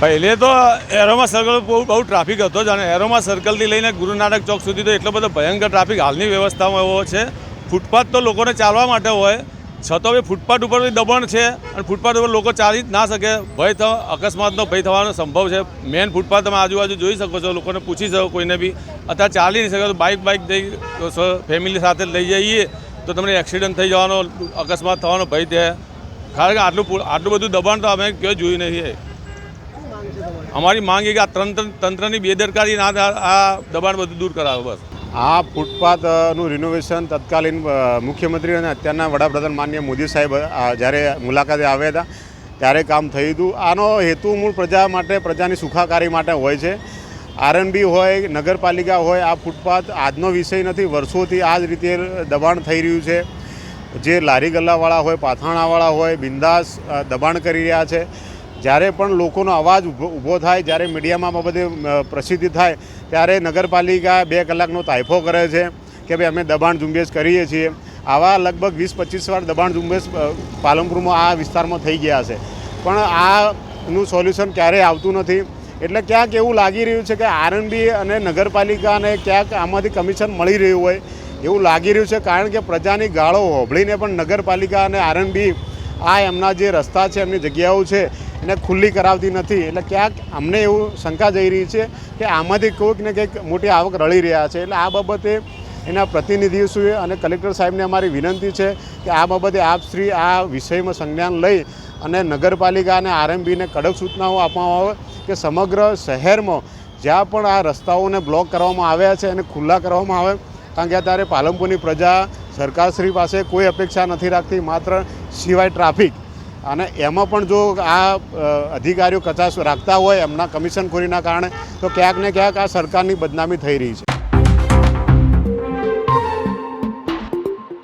પહેલે તો aroma circle બહુ બહુ ટ્રાફિક હતો જ અને એરોમા સર્કલથી લઈને ગુરુ નાનક ચોક સુધી તો એટલો બધો ભયંકર ટ્રાફિક હાલની વ્યવસ્થામાં એવો છે. ફૂટપાથ તો લોકોને ચાલવા માટે હોય, છતાં બી ફૂટપાથ ઉપર દબાણ છે અને ફૂટપાથ ઉપર લોકો ચાલી જ ના શકે. ભય થવા, અકસ્માતનો ભય થવાનો સંભવ છે. મેન ફૂટપાથ તમે આજુબાજુ જોઈ શકો છો, લોકોને પૂછી શકો, કોઈને બી. અત્યારે ચાલી નહીં શકે તો બાઇક બાઇક જઈ ફેમિલી સાથે લઈ જઈએ તો તમને એક્સિડન્ટ થઈ જવાનો, અકસ્માત થવાનો ભય છે. કારણ કે આટલું આટલું બધું દબાણ તો અમે ક્યાંય જોયું નથી અમારી માંગ એ કે આ તંત્ર તંત્રની બેદરકારી ના આ દબાણ બધું દૂર કરાવો, બસ. આ ફૂટપાથનું રિનોવેશન તત્કાલીન મુખ્યમંત્રી અને અત્યારના વડાપ્રધાન માનનીય મોદી સાહેબ જ્યારે મુલાકાતે આવ્યા હતા, ત્યારે કામ થયું હતું. આનો હેતુ મૂળ પ્રજા માટે, પ્રજાની સુખાકારી માટે હોય છે. આરએનબી હોય, નગરપાલિકા હોય, આ ફૂટપાથ આજનો વિષય નથી. વર્ષોથી આ જ રીતે દબાણ થઈ રહ્યું છે. જે લારી ગલ્લાવાળા હોય, પાથાણાવાળા હોય, બિંદાસ દબાણ કરી રહ્યા છે. જ્યારે પણ લોકોનો અવાજ ઊભો થાય, જ્યારે મીડિયામાં બધી પ્રસિદ્ધિ થાય, ત્યારે નગરપાલિકા બે કલાકનો તાયફો કરે છે કે ભાઈ અમે દબાણ ઝુંબેશ કરીએ છીએ. આવા લગભગ વીસ પચીસ વાર દબાણ ઝુંબેશ પાલનપુરમાં આ વિસ્તારમાં થઈ ગયા છે. પણ આનું સોલ્યુશન ક્યારેય આવતું નથી. એટલે ક્યાંક એવું લાગી રહ્યું છે કે આરએનબી અને નગરપાલિકાને ક્યાંક આમાંથી કમિશન મળી રહ્યું હોય. એવું લાગી રહ્યું છે કારણ કે પ્રજાની ગાળો હોભળીને પણ નગરપાલિકા અને આરએનબી આ એમના જે રસ્તા છે, એમની જગ્યાઓ છે એને ખુલ્લી કરાવતી નથી. એટલે ક્યાંક અમને એવું શંકા જઈ રહી છે કે આમાંથી કોઈક ને કંઈક મોટી આવક રળી રહ્યા છે. એટલે આ બાબતે એના પ્રતિનિધિશ્રીએ અને કલેક્ટર સાહેબને અમારી વિનંતી છે કે આ બાબતે આપશ્રી આ વિષયમાં સંજ્ઞાન લઈ અને નગરપાલિકા અને આરએમબીને કડક સૂચનાઓ આપવામાં આવે કે સમગ્ર શહેરમાં જ્યાં પણ આ રસ્તાઓને બ્લોક કરવામાં આવ્યા છે એને ખુલ્લા કરવામાં આવે, કારણ કે અત્યારે પાલનપુરની પ્રજા સરકારશ્રી પાસે કોઈ અપેક્ષા નથી રાખતી, માત્ર સિવાય ટ્રાફિક. અને એમાં પણ જો આ અધિકારીઓ કચાશ રાખતા હોય એમના કમિશનખોરીના કારણે, તો ક્યાંક ને ક્યાંક આ સરકારની બદનામી થઈ રહી છે.